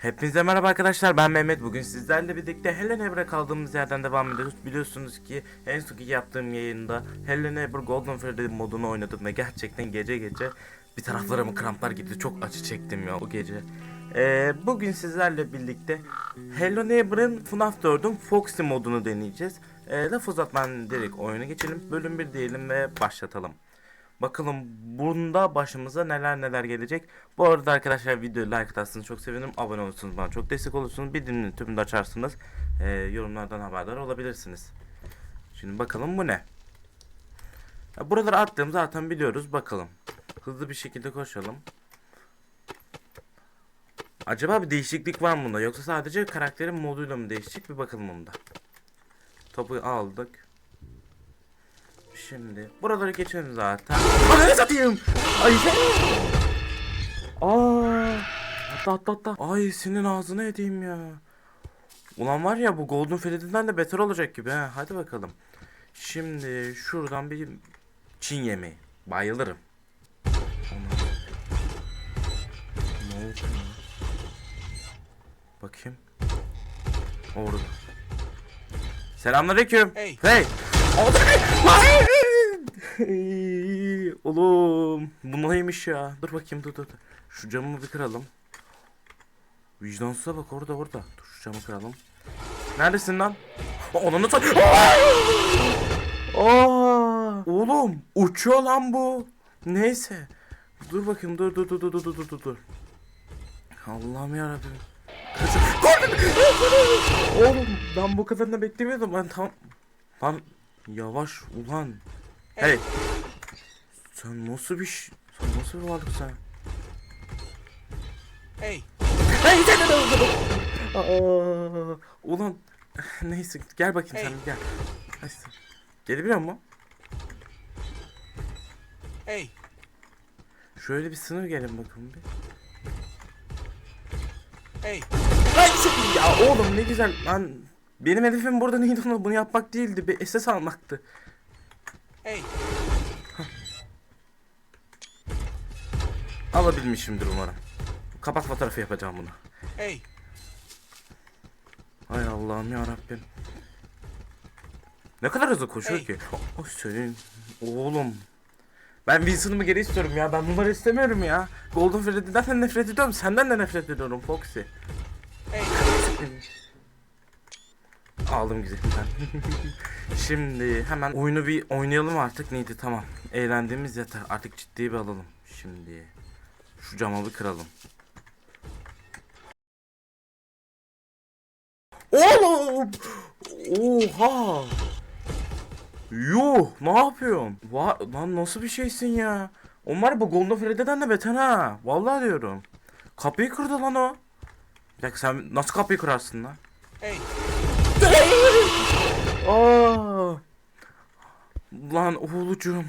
Hepinize merhaba arkadaşlar ben Mehmet. Bugün sizlerle birlikte Hello Neighbor'a kaldığımız yerden devam ediyoruz. Biliyorsunuz ki en sonki yaptığım yayında Hello Neighbor Golden Freddy modunu oynadım ve gerçekten gece gece bir taraflarıma kramplar gitti çok acı çektim ya o gece. Ee, Bugün sizlerle birlikte Hello Neighbor'ın FNAF 4'ün Foxy modunu deneyeceğiz. Ee, Laf uzatmadan direkt oyuna geçelim bölüm 1 diyelim ve başlatalım Bakalım bunda başımıza neler neler gelecek. Bu arada arkadaşlar videoyu like atarsanız çok sevinirim. Abone olursunuz bana çok destek olursunuz. Dinleyin tümünü de açarsınız. Ee, yorumlardan haberdar olabilirsiniz. Şimdi bakalım bu ne? Ya buraları attığım zaten biliyoruz. Bakalım. Hızlı bir şekilde koşalım. Acaba bir değişiklik var mı bunda? Yoksa sadece karakterin moduyla mı değişecek? Bir bakalım bunda. Topu aldık. Şimdi buraları geçelim zaten. Ananı satayım. Ay sen. Aa. Atla atla atla. Ay senin ağzına edeyim ya. Ulan var ya bu Golden Freddy'den de beter olacak gibi ha. Hadi bakalım. Şimdi şuradan bir Çin yemeği. Bayılırım. Ne oldu? Bakayım. Orada. Selamünaleyküm. Hey. Hey. Lan! Oğlum bu neymiş ya? Dur bakayım dur dur. Şu camı bir kıralım. Vicdansıza bak orada orada. Dur şu camı kıralım. Neredesin lan? Onu tut. Aa! Oğlum uçuyor lan bu. Neyse. Dur bakayım dur dur dur dur dur dur dur dur. Allah'ım yarabbim. Oğlum ben bu kadarını beklemiyordum ben tam. Lan yavaş ulan. Hey. Sen nasıl bir ş... Sen nasıl bir varlık sen? Hey, Hey sen de Aa, Ulan neyse gel bakayım sen Hey. bir gel. Neyse. Gelebiliyor mu? hey, Şöyle bir sınır gelin bakalım bir. hey, Ay sen- ya oğlum ne güzel lan. Benim hedefim burada neydi onu bunu yapmak değildi. Bir SS almaktı. Hey, Alabilmişimdir umarım. Kapak fotoğrafı yapacağım bunu. hey, Ay Allah'ım ya Rabbim. Ne kadar hızlı koşuyor Hey. ki? Ay senin oğlum. Ben Wilson'ımı geri istiyorum ya. Ben bunları istemiyorum ya. Golden Freddy'den de nefret ediyorum. Senden de nefret ediyorum Foxy. hey. Aldım güzelinden. Şimdi hemen oyunu bir oynayalım artık. Neydi tamam. Eğlendiğimiz yeter. Artık ciddiye bir alalım. Şimdi şu camı bir kıralım. Oğlum! Oha! Yuh! Ne yapıyorum? Va lan nasıl bir şeysin ya? Onlar bu Golden Freddy'den de beter ha. Vallahi diyorum. Kapıyı kırdı lan o. Bir dakika sen nasıl kapıyı kırarsın lan? Hey, Aa! Lan oğlucuğum.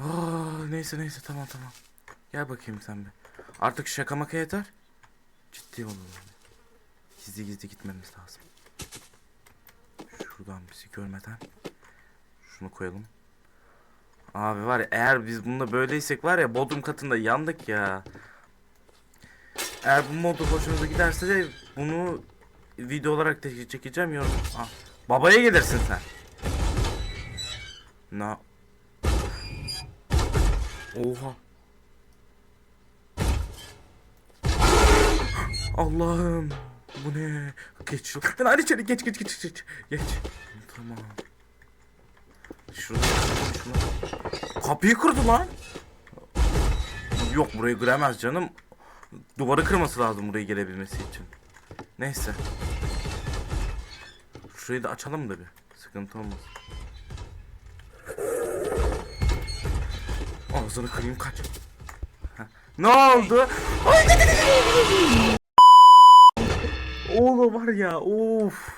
Aa, neyse neyse tamam tamam. Gel bakayım sen bir. Artık şaka maka yeter. Ciddi olalım. Gizli gizli gitmemiz lazım. Şuradan bizi görmeden. Şunu koyalım. Abi var ya eğer biz bunda böyleysek var ya bodrum katında yandık ya. Eğer bu modu hoşunuza giderse de bunu video olarak da çekeceğim yorum. Ah, babaya gelirsin sen. Na. Oha. Allah'ım. Bu ne? Geç. Lan hadi içeri geç geç geç geç. Geç. Tamam. Şurada şunu. Kapıyı kırdı lan. Yok burayı kıramaz canım. Duvarı kırması lazım buraya gelebilmesi için. Neyse. Şurayı da açalım da bir. Sıkıntı olmaz. Ağzını kırayım kaç. Heh. Ne oldu? Oğlum var ya of.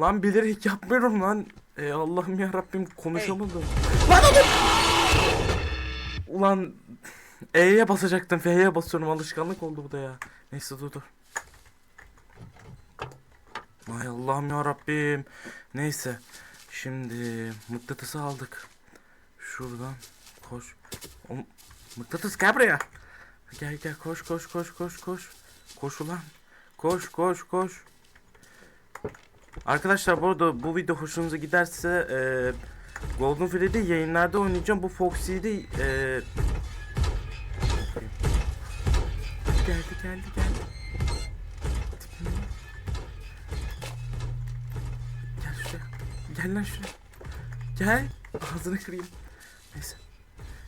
Lan bilerek yapmıyorum lan. Ey Allah'ım ya Rabbim konuşamadım. Lan oğlum! Ulan E'ye basacaktım. F'ye basıyorum. Alışkanlık oldu bu da ya. Neyse dur dur. Ay Allah'ım ya Rabbim. Neyse. Şimdi mıknatısı aldık. Şuradan koş. O, mıknatıs gel buraya. Gel gel koş koş koş koş koş. Koş ulan. Koş koş koş. Arkadaşlar bu arada bu video hoşunuza giderse e, Golden Freddy yayınlarda oynayacağım. Bu Foxy'yi e, geldi geldi geldi. Gel lan şuraya. Gel. Ağzını kırayım. Neyse.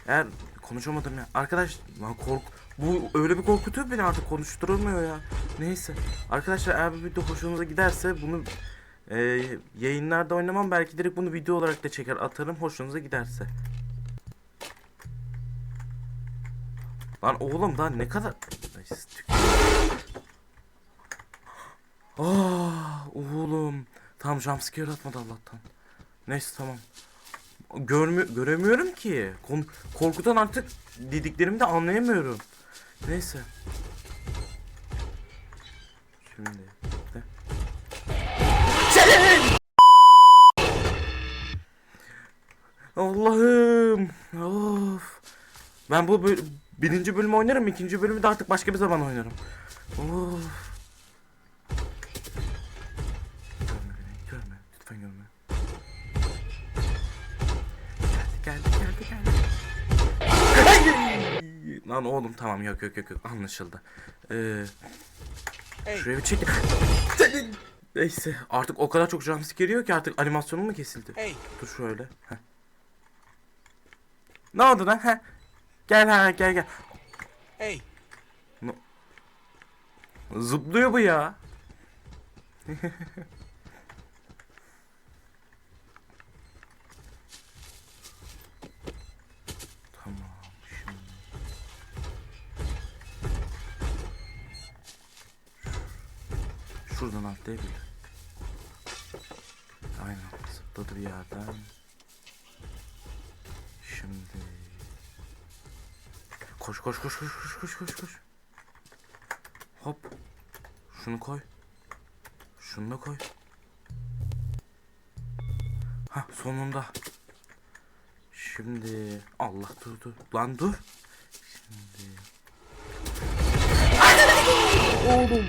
Eğer konuşamadım ya. Arkadaş lan kork bu öyle bir korkutuyor beni artık konuşturulmuyor ya. Neyse. Arkadaşlar eğer bu video hoşunuza giderse bunu e, yayınlarda oynamam belki direkt bunu video olarak da çeker atarım hoşunuza giderse. Lan oğlum daha ne kadar tük- Ah oğlum. Tamam jumpscare atmadı Allah'tan. Neyse tamam. Görmü göremiyorum ki. Kon- korkudan artık dediklerimi de anlayamıyorum. Neyse. Şimdi bekle. Allah'ım. Of. Ben bu böl- birinci bölümü oynarım. ikinci bölümü de artık başka bir zaman oynarım. Of. Lan oğlum tamam yok yok yok yok anlaşıldı. Ee, Hey, şuraya bir çek. Neyse artık o kadar çok jumpscare geliyor ki artık animasyonum mu kesildi? hey, Dur şöyle. Heh. Ne oldu lan? Heh. Gel ha gel gel. hey, Zıplıyor bu ya. Şuradan atlayabilir. Aynen zıpladı bir yerden. Şimdi. Koş koş koş koş koş koş koş koş. Hop. Şunu koy. Şunu da koy. Ha sonunda. Şimdi Allah dur dur. Lan dur. Şimdi. Oğlum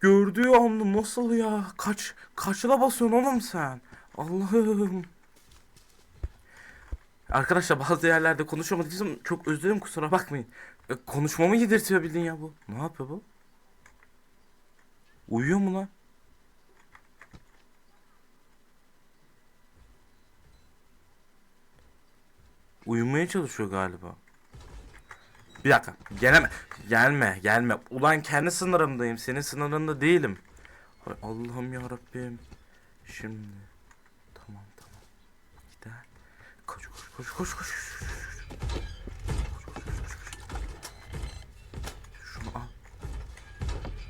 gördüğü anda nasıl ya? Kaç kaçla basıyorsun oğlum sen? Allah'ım. Arkadaşlar bazı yerlerde konuşamadıysam çok özür dilerim kusura bakmayın. E, konuşmamı yedirtiyor bildin ya bu. Ne yapıyor bu? Uyuyor mu lan? Uyumaya çalışıyor galiba. Bir dakika. Geleme. Gelme. Gelme. Ulan kendi sınırımdayım. Senin sınırında değilim. Allah'ım ya Rabbim. Şimdi. Tamam tamam. Gider. Koş, koş, koş, koş, koş. Şunu al.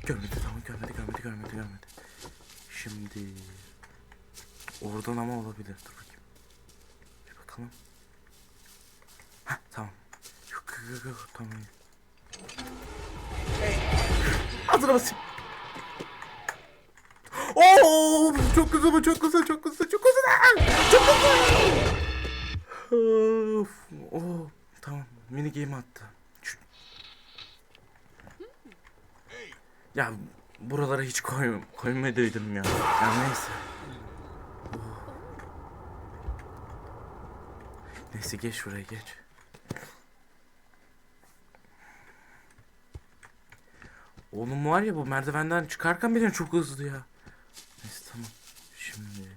Görmedi tamam görmedi görmedi görmedi görmedi. Şimdi oradan ama olabilir. Dur bakayım. Bir bakalım. Heh tamam. Yok yok tamam. Hazır basayım. Oo çok güzel bu çok güzel çok güzel çok güzel çok güzel. Of, oh, tamam mini game attı. Ya buralara hiç koy koymadıydım ya. Ya neyse. Neyse geç şuraya geç. Oğlum var ya bu merdivenden çıkarken bile çok hızlı ya. Neyse tamam. Şimdi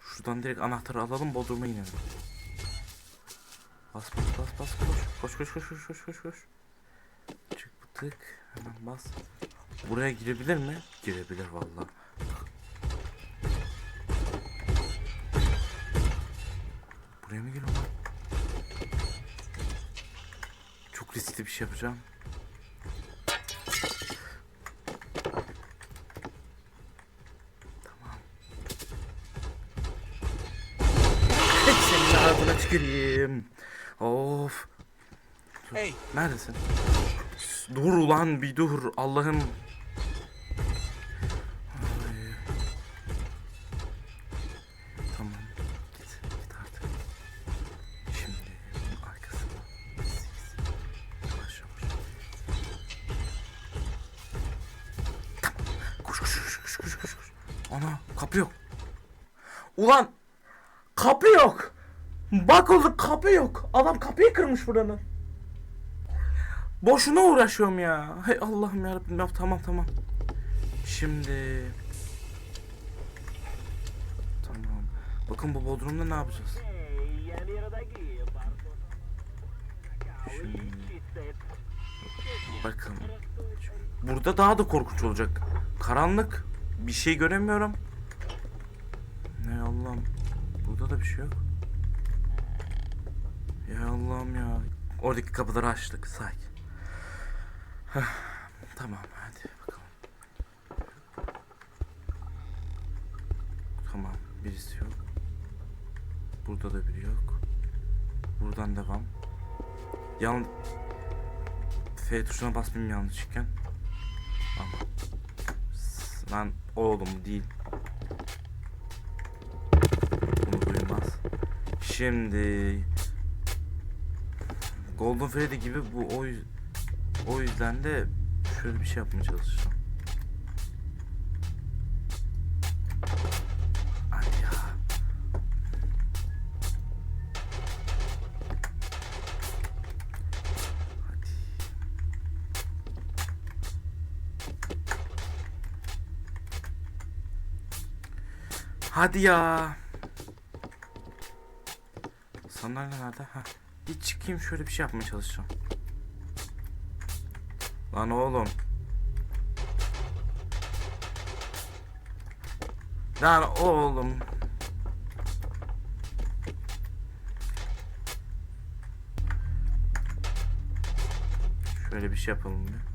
şuradan direkt anahtarı alalım bodruma inelim. Bas bas bas bas koş. Koş koş koş koş koş koş koş. Çık tık hemen bas. Buraya girebilir mi? Girebilir vallahi. Buraya mı giriyor? Çok riskli bir şey yapacağım. Tüküreyim. Of. hey, Neredesin? Dur ulan bir dur. Allah'ım. Tamam. Git. Git artık. Şimdi bunun arkasına. Gis, gis. Yavaş yavaş. Tamam. Ana kapı yok. Ulan kapı yok. Bak oldu kapı yok. Adam kapıyı kırmış buranın. Boşuna uğraşıyorum ya. Hey Allah'ım yarabbim ya tamam tamam. Şimdi Tamam. Bakın bu bodrumda ne yapacağız? Şimdi bakın. Burada daha da korkunç olacak. Karanlık. Bir şey göremiyorum. Ne Allah'ım. Burada da bir şey yok. Ya Allah'ım ya. Oradaki kapıları açtık. Sakin. Tamam hadi bakalım. Tamam birisi yok. Burada da biri yok. Buradan devam. Yan F tuşuna basmayayım yanlışlıkla. Ama lan oğlum değil. Bunu. Şimdi Golden Freddy gibi bu o, o yüzden de şöyle bir şey yapmaya çalışacağım. Hadi ya. Sandalye nerede? Ha. Bir çıkayım şöyle bir şey yapmaya çalışacağım. Lan oğlum. Lan oğlum. Şöyle bir şey yapalım bir.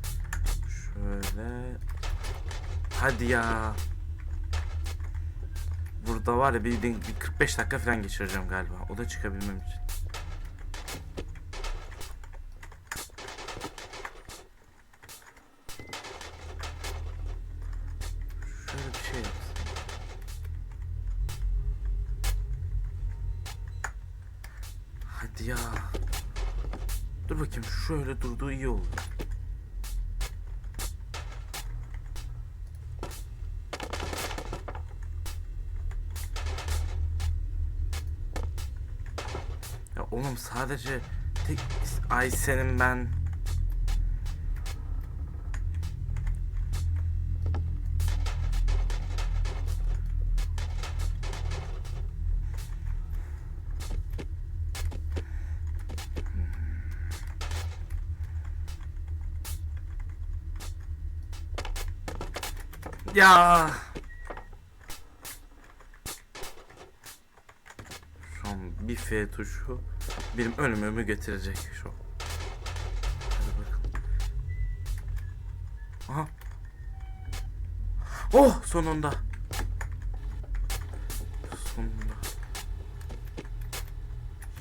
Şöyle. Hadi ya. Burada var ya bir, bir 45 dakika falan geçireceğim galiba. O da çıkabilmem için. Durduğu iyi oldu. Ya oğlum sadece tek ay senin ben Ya. Şu an bir F tuşu benim ölümümü getirecek şu an. Hadi bakalım. Aha. Oh sonunda. Sonunda.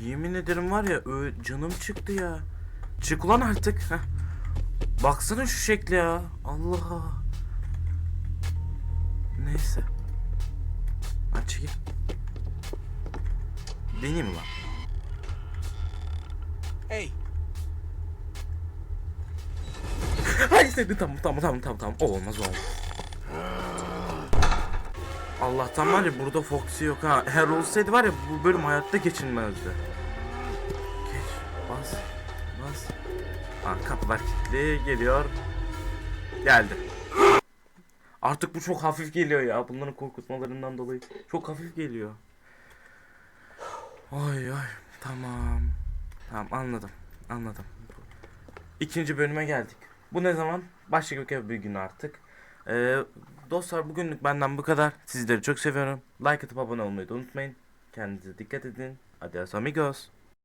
Yemin ederim var ya canım çıktı ya. Çık ulan artık. Heh. Baksana şu şekli ya. Allah. Neyse. Lan çekil. Deneyeyim mi lan? Hey, Hayır seni tamam tamam tamam tamam tamam. O olmaz o olmaz. Allah'tan var ya burada Foxy yok ha. Eğer olsaydı var ya bu bölüm hayatta geçilmezdi. Geç. Bas. Bas. Ha kapılar kilitli geliyor. Geldi. Artık bu çok hafif geliyor ya. Bunların korkutmalarından dolayı. Çok hafif geliyor. Ay ay. Tamam. Tamam anladım. Anladım. İkinci bölüme geldik. Bu ne zaman? Başka bir gün artık. Ee, dostlar bugünlük benden bu kadar. Sizleri çok seviyorum. Like atıp abone olmayı da unutmayın. Kendinize dikkat edin. Adios amigos.